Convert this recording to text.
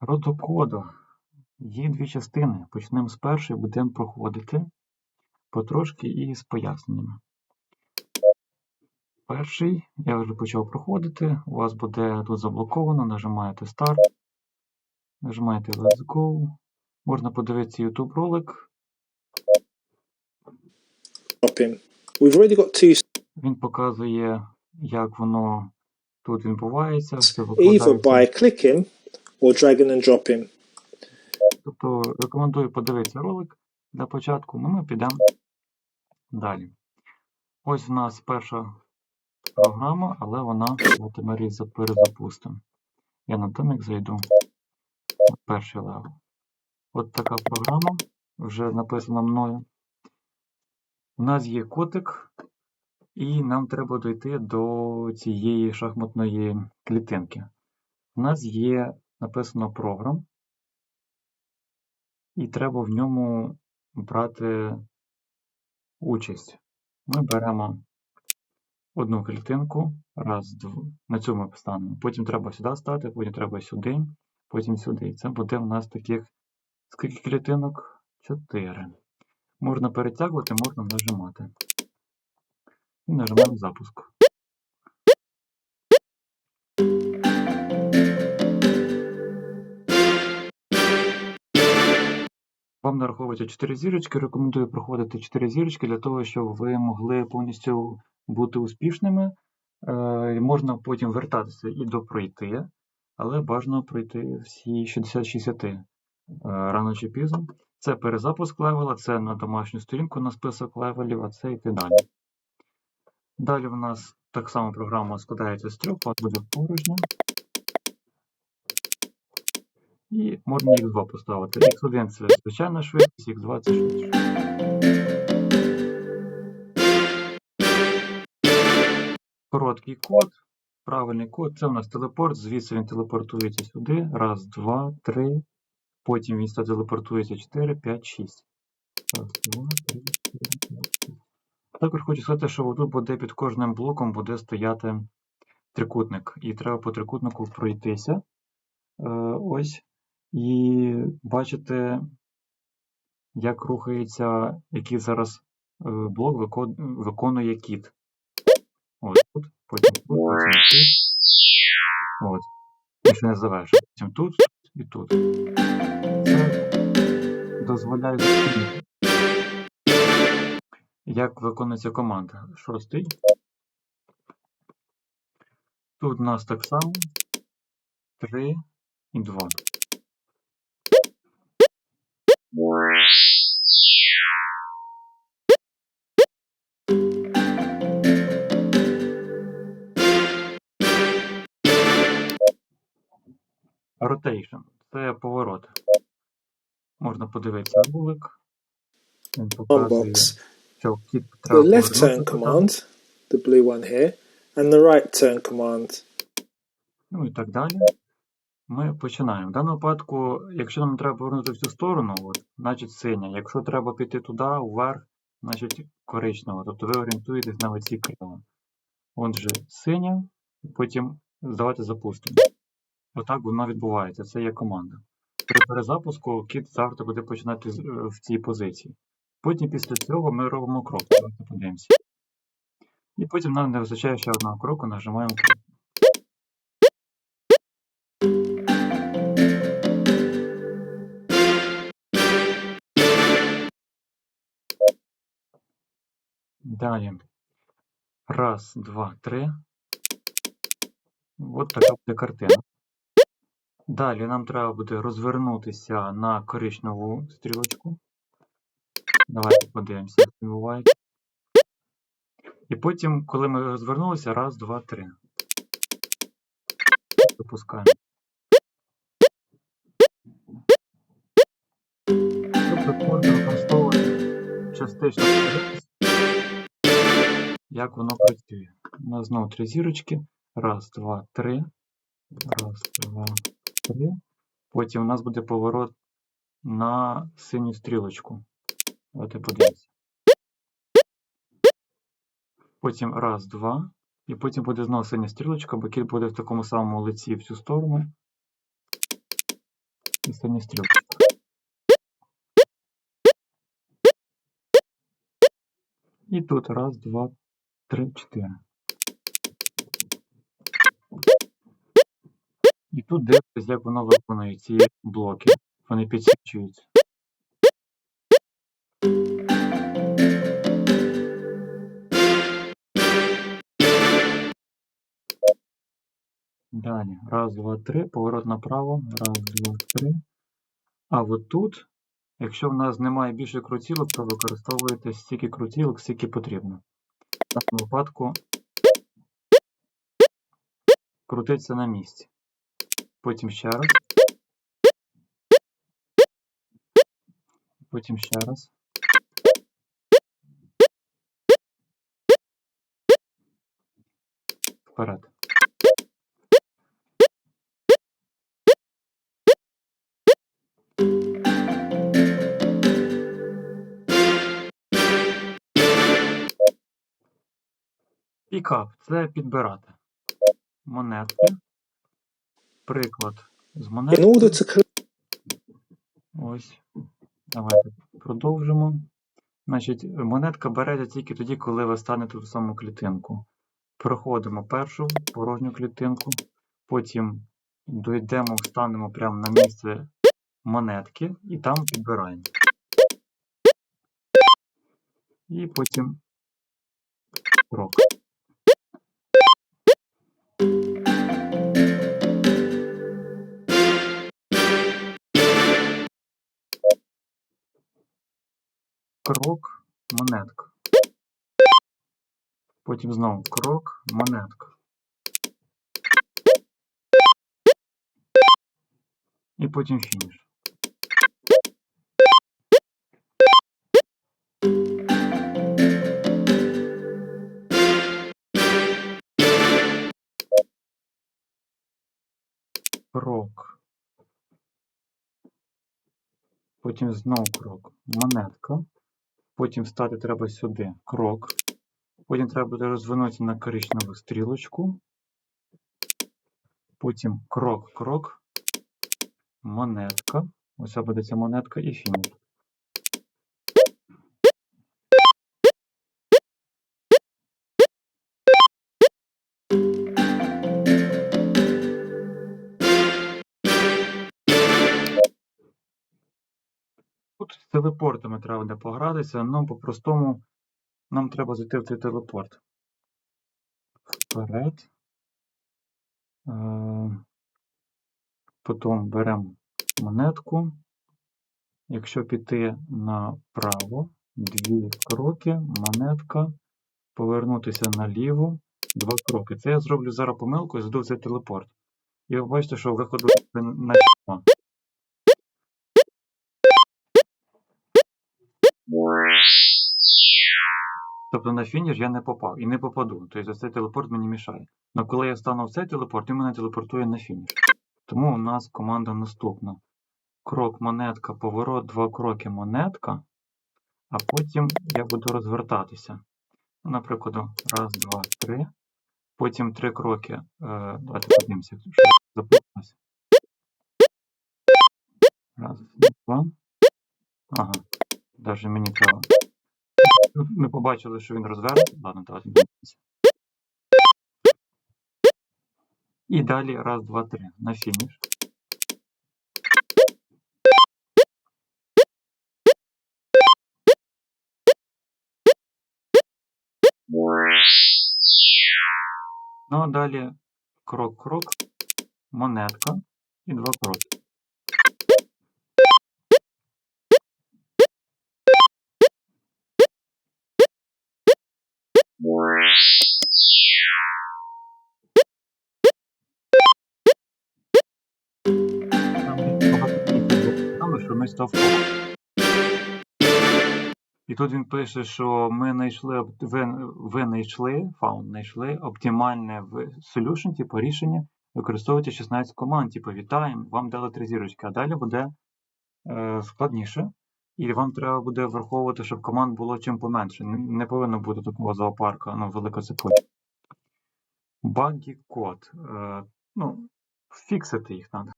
Родокоду. Є дві частини. Почнемо з першої, будемо проходити потрошки і з поясненнями. Перший я вже почав проходити. У вас буде тут заблоковано, нажимаєте Start, нажимаєте Let's Go. Можна подивитися YouTube ролик. Він показує, як воно тут відбувається. Все either викладається. by clicking or dragging and dropping. Тобто рекомендую подивитися ролик для початку, ну ми підемо далі. Ось в нас перша програма, але вона, давайте її за- перезапустимо. Я на томік зайду на перший левел. От така програма, вже написана мною. У нас є котик, і нам треба дойти до цієї шахматної клітинки. У нас є написано програм, і треба в ньому брати участь. Ми беремо одну клітинку, раз, два, на цю ми. Потім треба сюди стати, потім треба сюди, потім сюди. Це буде в нас таких скільки клітинок? Чотири. Можна перетягувати, можна нажимати. І нажимаємо запуск. Вам нараховується 4 зірочки. Рекомендую проходити 4 зірочки для того, щоб ви могли повністю бути успішними. Е, можна потім вертатися і допройти, але бажано пройти всі 60-60 е, рано чи пізно. Це перезапуск левела, це на домашню сторінку на список левелів, а це йти далі. Далі в нас так само програма складається з трьох, буде порожня. І можна X2 поставити. X1 це звичайна швидкість, X2 це швидкість. Короткий код, правильний код, це у нас телепорт, звідси він телепортується сюди. Раз, два, три. Потім він телепортується 4, 5, 6. Раз, два, три, 4, 5, 6. Також хочу сказати, що тут буде під кожним блоком буде стояти трикутник. І треба по трикутнику пройтися. Е, ось. І бачите, як рухається, який зараз е, блок виконує кіт. Ось тут, потім тут, потім тут. От. Ще не завершив. Потім тут, і тут. Це дозволяє зрозуміти, як виконується команда. Шостий. Тут у нас так само. 3 і 2. Rotation це поворот. Можна подивитися ролик. Він показує, box. що кіт The треба left turn повернути туди. command, the blue one here, and the right turn command. Ну і так далі. Ми починаємо. В даному випадку, якщо нам треба повернути в цю сторону, от, значить синя. Якщо треба піти туди, вверх, значить коричнева. Тобто ви орієнтуєтесь на оці крила. Отже, синя, потім давайте запустимо. Отак воно відбувається. Це є команда. При перезапуску кіт завжди буде починати е, в цій позиції. Потім після цього ми робимо крок. Подивимося. І потім нам не вистачає ще одного кроку, нажимаємо крок. Далі. Раз, два, три. От така буде картина. Далі нам треба буде розвернутися на коричневу стрілочку. Давайте подивимося, як відбувається. І потім, коли ми розвернулися, раз, два, три. Запускаємо. Тобто можна використовувати частично як воно працює. У нас знову три зірочки. Раз, два, три. Раз, два, три. Потім у нас буде поворот на синю стрілочку. Давайте подивимося. Потім раз, два. І потім буде знову синя стрілочка, бо кіт буде в такому самому лиці в цю сторону. і синя стрілочка. І тут раз, два, три, чотири. І тут дивитесь, як воно виконує ці блоки. Вони підсвічуються. Далі. Раз, два, три. Поворот направо. Раз, два, три. А от тут, якщо в нас немає більше крутілок, то використовуєте стільки крутілок, скільки потрібно. В даному випадку крутиться на місці. Потім ще раз. Потім ще раз. Вперед. Пікап це підбирати. Монетки. Приклад з монетки. Ось. Давайте продовжимо. Значить, монетка береться тільки тоді, коли ви станете в саму клітинку. Проходимо першу порожню клітинку, потім дійдемо, встанемо прямо на місце монетки і там підбираємо. І потім крок. Крок, монетка. Потім знову крок, монетка. І потім фініш. Крок. Потім знову крок. Монетка. Потім встати треба сюди. Крок. Потім треба буде розвинути на коричневу стрілочку. Потім крок, крок. Монетка. Ось буде ця монетка і фініш. Тут з телепортами треба буде погратися, ну по-простому нам треба зайти в цей телепорт. Вперед. Е, Потім беремо монетку. Якщо піти направо, дві кроки, монетка, повернутися наліво, два кроки. Це я зроблю зараз помилку і зайду в цей телепорт. І ви бачите, що виходу на число. Тобто на фініш я не попав і не попаду. Тобто цей телепорт мені мішає. Але коли я стану в цей телепорт, він мене телепортує на фініш. Тому у нас команда наступна. Крок, монетка, поворот, два кроки, монетка. А потім я буду розвертатися. Ну, Наприклад, раз, два, три. Потім три кроки. Е, давайте подивимося, що запуталося. Раз, два. Ага. Даже мені треба. Ми побачили, що він розвернеться. Ладно, давайте дивимося. І далі раз, два, три. На фініш. Ну а далі крок-крок, монетка і два кроки. Що ми став І тут він пише, що ми знайшли, ви, ви знайшли, found, знайшли оптимальне в solution, типу рішення, використовуйте 16 команд, типу вітаємо, вам дали три зірочки, а далі буде е, складніше. І вам треба буде враховувати, щоб команд було чим поменше. Не, повинно бути такого зоопарка, ну, велика цепочка. Багі код. Е, ну, фіксити їх треба.